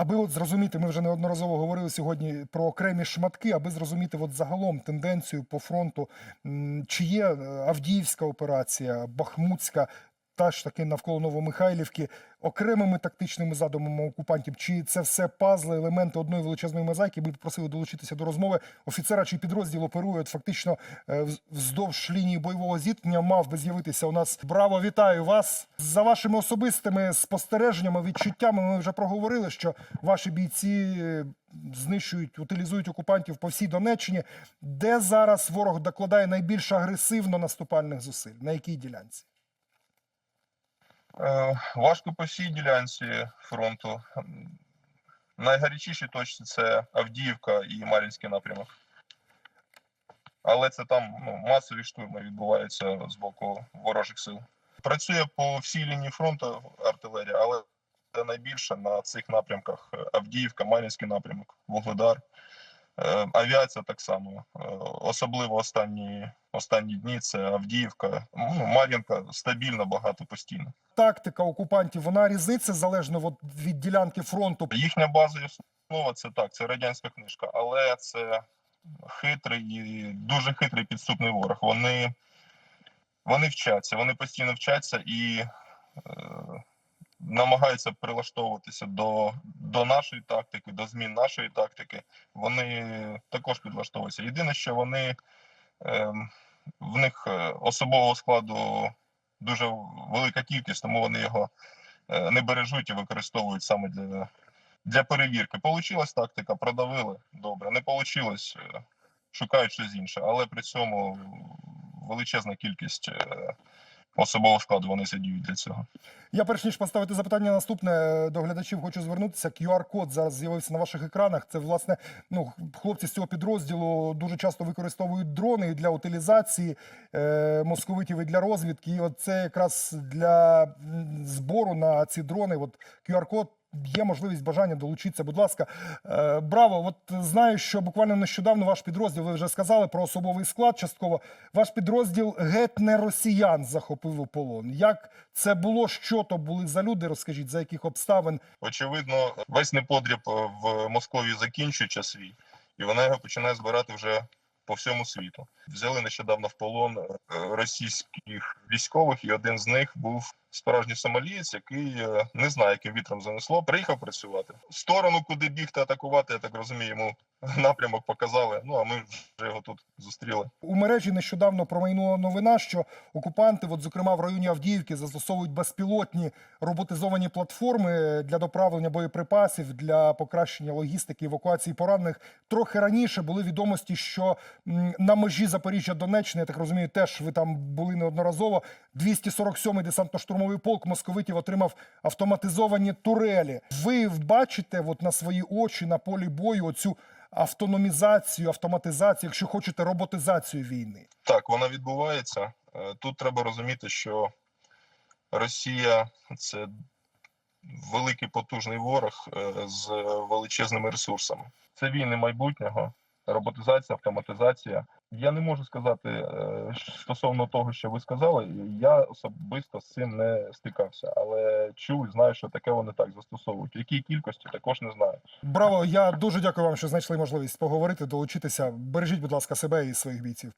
аби от зрозуміти, ми вже неодноразово говорили сьогодні про окремі шматки, аби зрозуміти от загалом тенденцію по фронту, чи є е, Авдіївська операція, Бахмутська, та ж таки навколо Новомихайлівки, окремими тактичними задумами окупантів, чи це все пазли, елементи одної величезної мозаїки, ми попросили долучитися до розмови. Офіцера чи підрозділ оперує от фактично е, вздовж лінії бойового зіткнення, мав би з'явитися у нас. Браво, вітаю вас! За вашими особистими спостереженнями, відчуттями, ми вже проговорили, що ваші бійці е, знищують, утилізують окупантів по всій Донеччині. Де зараз ворог докладає найбільш агресивно наступальних зусиль? На якій ділянці? Е, Важко по всій ділянці фронту. Найгарячіші точці це Авдіївка і Мар'їнський напрямок. Але це там ну, масові штурми відбуваються з боку ворожих сил. Працює по всій лінії фронту артилерія, але це найбільше на цих напрямках: Авдіївка, Мар'їнський напрямок, Вугледар. Е, Авіація так само, Е, особливо останні, останні дні це Авдіївка. Ну, Мар'їнка стабільно, багато постійно. Тактика окупантів вона різниця залежно від ділянки фронту. Їхня база основа це так, це радянська книжка, але це хитрий і дуже хитрий підступний ворог. Вони, вони вчаться, вони постійно вчаться і е, намагаються прилаштовуватися до, до нашої тактики, до змін нашої тактики. Вони також підлаштовуються. Єдине, що вони е, в них е, особового складу дуже велика кількість, тому вони його е, не бережуть і використовують саме для для перевірки. Получилась тактика, продавили добре. Не получилось, е, шукають щось інше, але при цьому величезна кількість особового складу вони задіють для цього. Я перш ніж поставити запитання наступне до глядачів, хочу звернутися. QR-код зараз з'явився на ваших екранах. Це власне ну хлопці з цього підрозділу дуже часто використовують дрони для утилізації е, московитів і для розвідки. І от це якраз для збору на ці дрони. От QR-код. Є можливість бажання долучитися. Будь ласка, Е, браво! От знаю, що буквально нещодавно ваш підрозділ, ви вже сказали про особовий склад. Частково ваш підрозділ геть не росіян захопив у полон. Як це було? Що то були за люди? Розкажіть, за яких обставин? Очевидно, весь неподріб е, в Московії закінчується свій, і вона його починає збирати вже по всьому світу. Взяли нещодавно в полон е, російських військових, і один з них був справжній сомалієць, який е, не знає, яким вітром занесло. Приїхав працювати. Сторону, куди бігти атакувати, я так розумію, йому напрямок показали. Ну а ми вже його тут зустріли. У мережі нещодавно промайнула новина, що окупанти, от зокрема в районі Авдіївки, застосовують безпілотні роботизовані платформи для доправлення боєприпасів для покращення логістики, евакуації поранених. Трохи раніше були відомості, що на межі Запоріжжя Донеччини, я так розумію, теж ви там були неодноразово. 247-й десантно-штурмовий полк московитів отримав автоматизовані турелі. Ви бачите от на свої очі на полі бою оцю автономізацію, автоматизацію, якщо хочете, роботизацію війни. Так, вона відбувається. Е, Тут треба розуміти, що Росія це великий потужний ворог е, з величезними ресурсами. Це війни майбутнього, роботизація, автоматизація. Я не можу сказати е, стосовно того, що ви сказали. Я особисто з цим не стикався, але чув знаю, що таке вони так застосовують. Якій кількості також не знаю. Браво! Я дуже дякую вам, що знайшли можливість поговорити, долучитися. Бережіть, будь ласка, себе і своїх бійців.